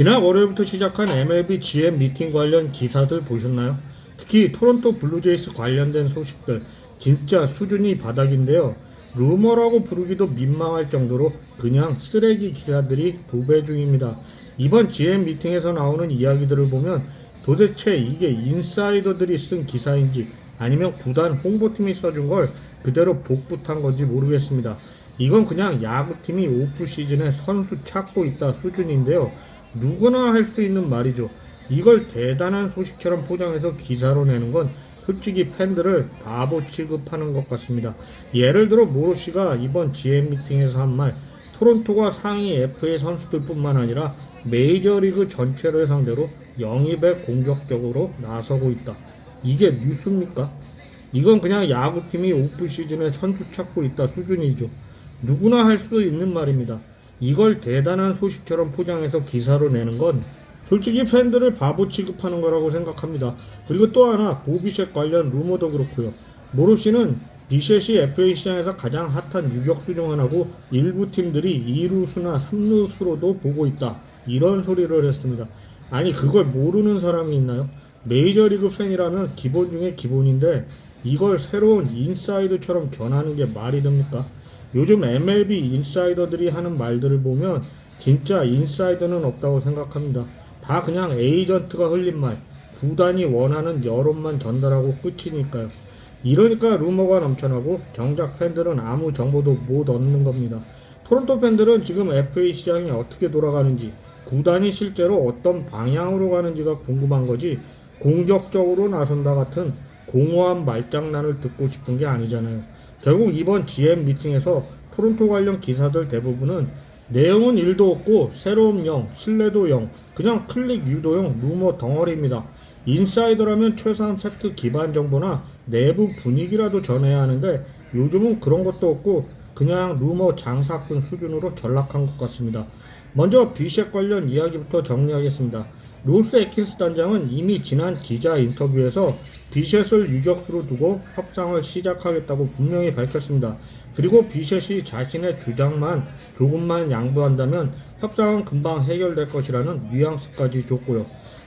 지난 월요일부터 시작한 MLB GM 미팅 관련 기사들 보셨나요? 특히 토론토 블루제이스 관련된 소식들 진짜 수준이 바닥인데요. 루머라고 부르기도 민망할 정도로 그냥 쓰레기 기사들이 도배 중입니다. 이번 GM 미팅에서 나오는 이야기들을 보면 도대체 이게 인사이더들이 쓴 기사인지 아니면 구단 홍보팀이 써준 걸 그대로 복붙한 건지 모르겠습니다. 이건 그냥 야구팀이 오프 시즌에 선수 찾고 있다 수준인데요. 누구나 할 수 있는 말이죠. 이걸 대단한 소식처럼 포장해서 기사로 내는 건 솔직히 팬들을 바보 취급하는 것 같습니다. 예를 들어 모로 씨가 이번 GM 미팅에서 한 말, 토론토가 상위 FA 선수들뿐만 아니라 메이저리그 전체를 상대로 영입에 공격적으로 나서고 있다. 이게 뉴스입니까? 이건 그냥 야구팀이 오프 시즌에 선수 찾고 있다 수준이죠. 누구나 할 수 있는 말입니다. 이걸 대단한 소식처럼 포장해서 기사로 내는 건 솔직히 팬들을 바보 취급하는 거라고 생각합니다. 그리고 또 하나 보비셋 관련 루머도 그렇고요. 모로 씨는 비셋이 FA 시장에서 가장 핫한 유격수 중 하나고 일부 팀들이 2루수나 3루수로도 보고 있다. 이런 소리를 했습니다. 아니 그걸 모르는 사람이 있나요? 메이저리그 팬이라면 기본 중에 기본인데 이걸 새로운 인사이드처럼 전하는 게 말이 됩니까? 요즘 MLB 인사이더들이 하는 말들을 보면 진짜 인사이더는 없다고 생각합니다. 다 그냥 에이전트가 흘린 말, 구단이 원하는 여론만 전달하고 끝이니까요. 이러니까 루머가 넘쳐나고 정작 팬들은 아무 정보도 못 얻는 겁니다. 토론토 팬들은 지금 FA 시장이 어떻게 돌아가는지, 구단이 실제로 어떤 방향으로 가는지가 궁금한 거지 공격적으로 나선다 같은 공허한 말장난을 듣고 싶은 게 아니잖아요. 결국 이번 GM 미팅에서 토론토 관련 기사들 대부분은 내용은 1도 없고 새로움 0, 신뢰도 0, 그냥 클릭 유도용 루머 덩어리입니다. 인사이더라면 최소한 팩트 기반 정보나 내부 분위기라도 전해야 하는데 요즘은 그런 것도 없고 그냥 루머 장사꾼 수준으로 전락한 것 같습니다. 먼저 비셋 관련 이야기부터 정리하겠습니다. 로스 에킨스 단장은 이미 지난 기자 인터뷰에서 비셋을 유격수로 두고 협상을 시작하겠다고 분명히 밝혔습니다. 그리고 비셋이 자신의 주장만 조금만 양보한다면 협상은 금방 해결될 것이라는 뉘앙스까지 줬고요.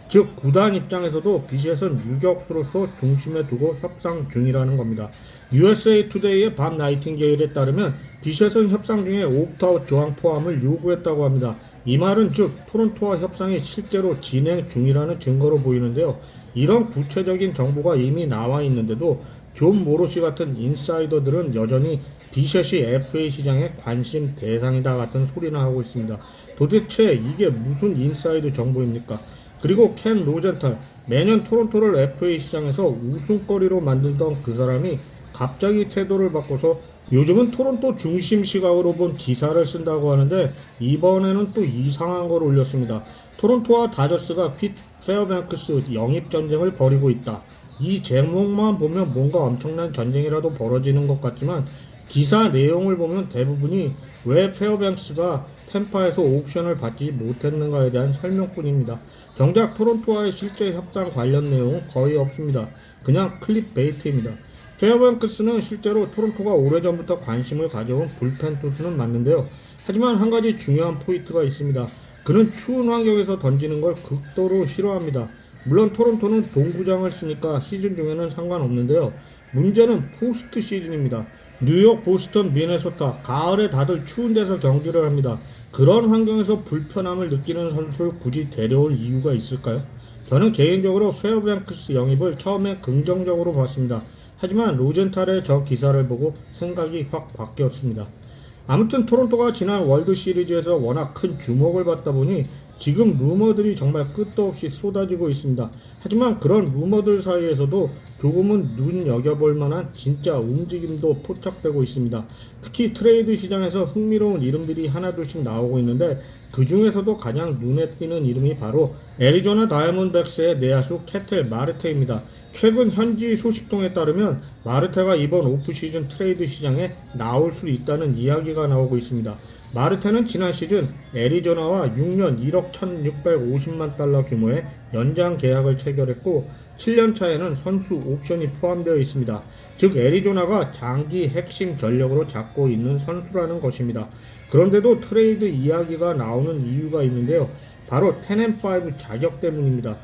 즉 구단 입장에서도 비셋은 유격수로서 중심에 두고 협상 중이라는 겁니다. USA 투데이의 밥 나이팅게일에 따르면 비셋은 협상 중에 옵트아웃 조항 포함을 요구했다고 합니다. 이 말은 즉 토론토와 협상이 실제로 진행 중이라는 증거로 보이는데요. 이런 구체적인 정보가 이미 나와 있는데도 존 모로시 같은 인사이더들은 여전히 비셋이 FA 시장의 관심 대상이다 같은 소리나 하고 있습니다. 도대체 이게 무슨 인사이드 정보입니까? 그리고 켄 로젠탈 매년 토론토를 FA 시장에서 웃음거리로 만들던 그 사람이 갑자기 태도를 바꿔서 요즘은 토론토 중심 시각으로 본 기사를 쓴다고 하는데 이번에는 또 이상한 걸 올렸습니다. 토론토와 다저스가 핏 페어뱅크스 영입 전쟁을 벌이고 있다. 이 제목만 보면 뭔가 엄청난 전쟁이라도 벌어지는 것 같지만 기사 내용을 보면 대부분이 왜 페어뱅크스가 템파에서 옵션을 받지 못했는가에 대한 설명뿐입니다. 정작 토론토와의 실제 협상 관련 내용은 거의 없습니다. 그냥 클립 베이트입니다. 페어뱅크스는 실제로 토론토가 오래전부터 관심을 가져온 불펜 투수는 맞는데요. 하지만 한 가지 중요한 포인트가 있습니다. 그는 추운 환경에서 던지는 걸 극도로 싫어합니다. 물론 토론토는 동구장을 쓰니까 시즌 중에는 상관없는데요. 문제는 포스트 시즌입니다. 뉴욕, 보스턴, 미네소타, 가을에 다들 추운 데서 경기를 합니다. 그런 환경에서 불편함을 느끼는 선수를 굳이 데려올 이유가 있을까요? 저는 개인적으로 페어뱅크스 영입을 처음에 긍정적으로 봤습니다. 하지만 로젠탈의 저 기사를 보고 생각이 확 바뀌었습니다. 아무튼 토론토가 지난 월드 시리즈에서 워낙 큰 주목을 받다 보니 지금 루머들이 정말 끝도 없이 쏟아지고 있습니다. 하지만 그런 루머들 사이에서도 조금은 눈여겨볼 만한 진짜 움직임도 포착되고 있습니다. 특히 트레이드 시장에서 흥미로운 이름들이 하나둘씩 나오고 있는데 그 중에서도 가장 눈에 띄는 이름이 바로 애리조나 다이몬드백스의 내야수 캐틀 마르테입니다. 최근 현지 소식통에 따르면 마르테가 이번 오프 시즌 트레이드 시장에 나올 수 있다는 이야기가 나오고 있습니다. 마르테는 지난 시즌 애리조나와 6년 1억 1650만 달러 규모의 연장 계약을 체결했고 7년 차에는 선수 옵션이 포함되어 있습니다. 즉 애리조나가 장기 핵심 전력으로 잡고 있는 선수라는 것입니다. 그런데도 트레이드 이야기가 나오는 이유가 있는데요. 바로 10&5 자격 때문입니다.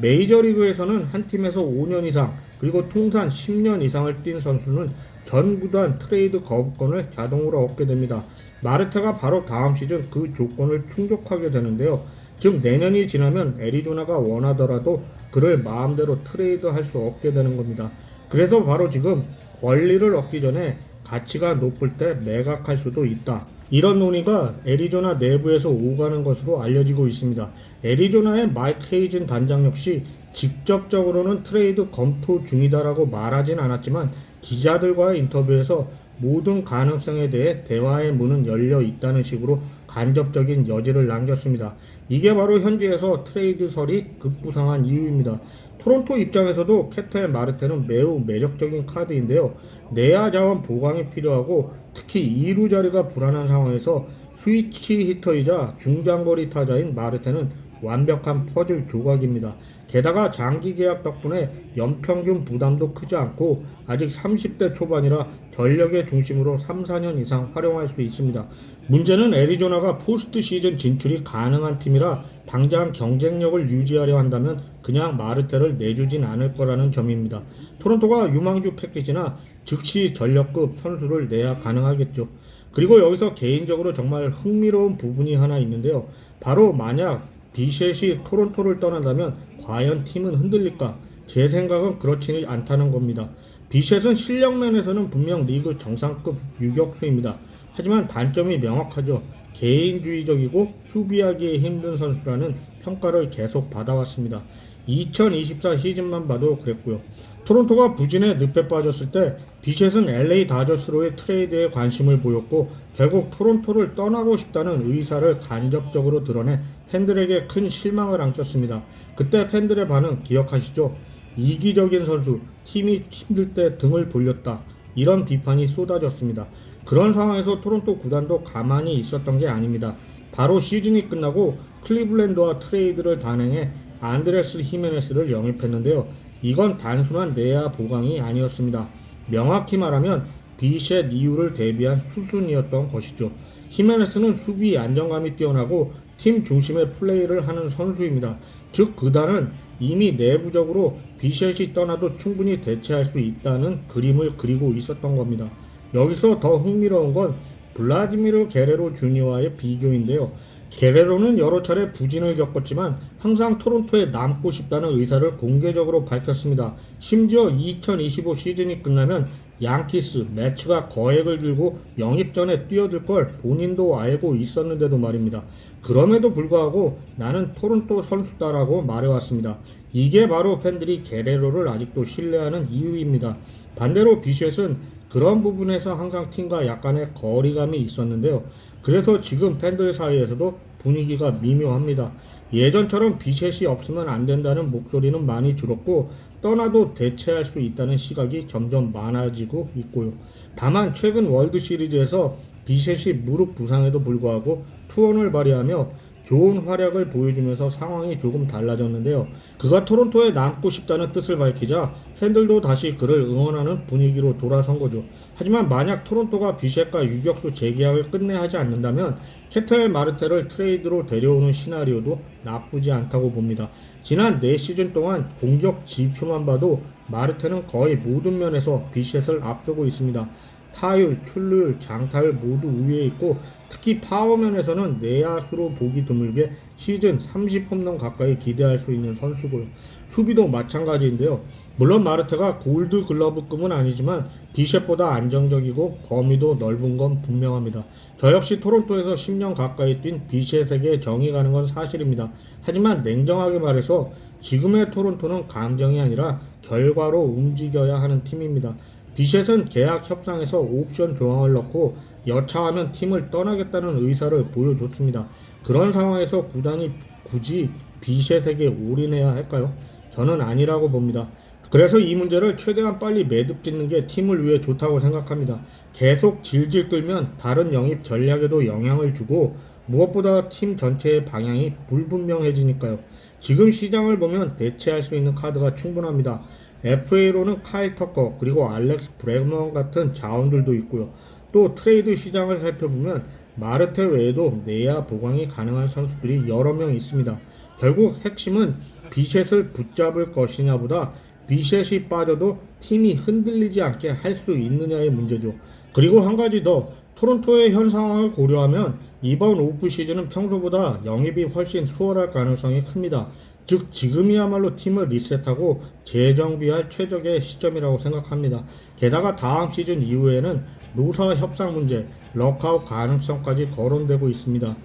메이저리그에서는 한 팀에서 5년 이상 그리고 통산 10년 이상을 뛴 선수는 전 구단 트레이드 거부권을 자동으로 얻게 됩니다. 마르테가 바로 다음 시즌 그 조건을 충족하게 되는데요. 즉 내년이 지나면 애리조나가 원하더라도 그를 마음대로 트레이드할 수 없게 되는 겁니다. 그래서 바로 지금 권리를 얻기 전에 가치가 높을 때 매각할 수도 있다. 이런 논의가 애리조나 내부에서 오가는 것으로 알려지고 있습니다. 애리조나의 마이크 헤이즌 단장 역시 직접적으로는 트레이드 검토 중이다라고 말하진 않았지만 기자들과의 인터뷰에서 모든 가능성에 대해 대화의 문은 열려 있다는 식으로 간접적인 여지를 남겼습니다. 이게 바로 현지에서 트레이드설이 급부상한 이유입니다. 토론토 입장에서도 캐틀 마르테는 매우 매력적인 카드인데요. 내야 자원 보강이 필요하고 특히 2루 자리가 불안한 상황에서 스위치 히터이자 중장거리 타자인 마르테는 완벽한 퍼즐 조각입니다. 게다가 장기 계약 덕분에 연평균 부담도 크지 않고 아직 30대 초반이라 전력의 중심으로 3, 4년 이상 활용할 수 있습니다. 문제는 애리조나가 포스트 시즌 진출이 가능한 팀이라 당장 경쟁력을 유지하려 한다면 그냥 마르테를 내주진 않을 거라는 점입니다. 토론토가 유망주 패키지나 즉시 전력급 선수를 내야 가능하겠죠. 그리고 여기서 개인적으로 정말 흥미로운 부분이 하나 있는데요. 바로 만약 비셋이 토론토를 떠난다면 과연 팀은 흔들릴까? 제 생각은 그렇지는 않다는 겁니다. 비셋은 실력 면에서는 분명 리그 정상급 유격수입니다. 하지만 단점이 명확하죠. 개인주의적이고 수비하기 힘든 선수라는 평가를 계속 받아왔습니다. 2024 시즌만 봐도 그랬고요. 토론토가 부진에 늪에 빠졌을 때 비셋은 LA 다저스로의 트레이드에 관심을 보였고 결국 토론토를 떠나고 싶다는 의사를 간접적으로 드러내 팬들에게 큰 실망을 안겼습니다. 그때 팬들의 반응 기억하시죠? 이기적인 선수, 팀이 힘들 때 등을 돌렸다. 이런 비판이 쏟아졌습니다. 그런 상황에서 토론토 구단도 가만히 있었던 게 아닙니다. 바로 시즌이 끝나고 클리블랜드와 트레이드를 단행해 안드레스 히메네스를 영입했는데요. 이건 단순한 내야 보강이 아니었습니다. 명확히 말하면 비셋 이후를 대비한 수순이었던 것이죠. 히메네스는 수비 안정감이 뛰어나고 팀 중심의 플레이를 하는 선수입니다. 즉 그단은 이미 내부적으로 비셋이 떠나도 충분히 대체할 수 있다는 그림을 그리고 있었던 겁니다. 여기서 더 흥미로운 건 블라디미르 게레로 주니어와의 비교인데요. 게레로는 여러 차례 부진을 겪었지만 항상 토론토에 남고 싶다는 의사를 공개적으로 밝혔습니다. 심지어 2025 시즌이 끝나면 양키스, 매츠가 거액을 들고 영입 전에 뛰어들 걸 본인도 알고 있었는데도 말입니다. 그럼에도 불구하고 나는 토론토 선수다라고 말해왔습니다. 이게 바로 팬들이 게레로를 아직도 신뢰하는 이유입니다. 반대로 비셋은 그런 부분에서 항상 팀과 약간의 거리감이 있었는데요. 그래서 지금 팬들 사이에서도 분위기가 미묘합니다. 예전처럼 비셋이 없으면 안 된다는 목소리는 많이 줄었고 떠나도 대체할 수 있다는 시각이 점점 많아지고 있고요. 다만 최근 월드 시리즈에서 비셋이 무릎 부상에도 불구하고 투혼을 발휘하며 좋은 활약을 보여주면서 상황이 조금 달라졌는데요. 그가 토론토에 남고 싶다는 뜻을 밝히자 팬들도 다시 그를 응원하는 분위기로 돌아선 거죠. 하지만 만약 토론토가 비셋과 유격수 재계약을 끝내 하지 않는다면 캐터엘 마르테를 트레이드로 데려오는 시나리오도 나쁘지 않다고 봅니다. 지난 4시즌 동안 공격 지표만 봐도 마르테는 거의 모든 면에서 비셋을 앞서고 있습니다. 타율, 출루율, 장타율 모두 우위에 있고 특히 파워면에서는 내야수로 보기 드물게 시즌 30홈런 가까이 기대할 수 있는 선수고요. 수비도 마찬가지인데요. 물론 마르테가 골드 글러브급은 아니지만 비셋보다 안정적이고 범위도 넓은 건 분명합니다. 저 역시 토론토에서 10년 가까이 뛴 비셋에게 정이 가는 건 사실입니다. 하지만 냉정하게 말해서 지금의 토론토는 감정이 아니라 결과로 움직여야 하는 팀입니다. 비셋은 계약 협상에서 옵션 조항을 넣고 여차하면 팀을 떠나겠다는 의사를 보여줬습니다. 그런 상황에서 구단이 굳이 비셋에게 올인해야 할까요? 저는 아니라고 봅니다. 그래서 이 문제를 최대한 빨리 매듭 짓는 게 팀을 위해 좋다고 생각합니다. 계속 질질 끌면 다른 영입 전략에도 영향을 주고 무엇보다 팀 전체의 방향이 불분명해지니까요. 지금 시장을 보면 대체할 수 있는 카드가 충분합니다. FA로는 카일 터커 그리고 알렉스 브레먼 같은 자원들도 있고요. 또 트레이드 시장을 살펴보면 마르테 외에도 내야 보강이 가능한 선수들이 여러 명 있습니다. 결국 핵심은 비셋을 붙잡을 것이냐 보다 비셋이 빠져도 팀이 흔들리지 않게 할 수 있느냐의 문제죠. 그리고 한 가지 더 토론토의 현 상황을 고려하면 이번 오프 시즌은 평소보다 영입이 훨씬 수월할 가능성이 큽니다. 즉 지금이야말로 팀을 리셋하고 재정비할 최적의 시점이라고 생각합니다. 게다가 다음 시즌 이후에는 노사 협상 문제, 럭아웃 가능성까지 거론되고 있습니다.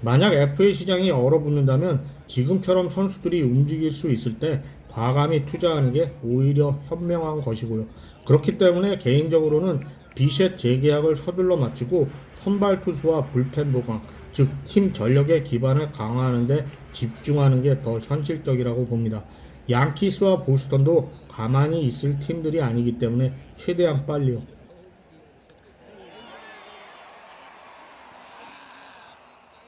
만약 FA 시장이 얼어붙는다면 지금처럼 선수들이 움직일 수 있을 때 과감히 투자하는 게 오히려 현명한 것이고요. 그렇기 때문에 개인적으로는 비셋 재계약을 서둘러 마치고 선발 투수와 불펜 보강, 즉 팀 전력의 기반을 강화하는 데 집중하는 게 더 현실적이라고 봅니다. 양키스와 보스턴도 가만히 있을 팀들이 아니기 때문에 최대한 빨리요.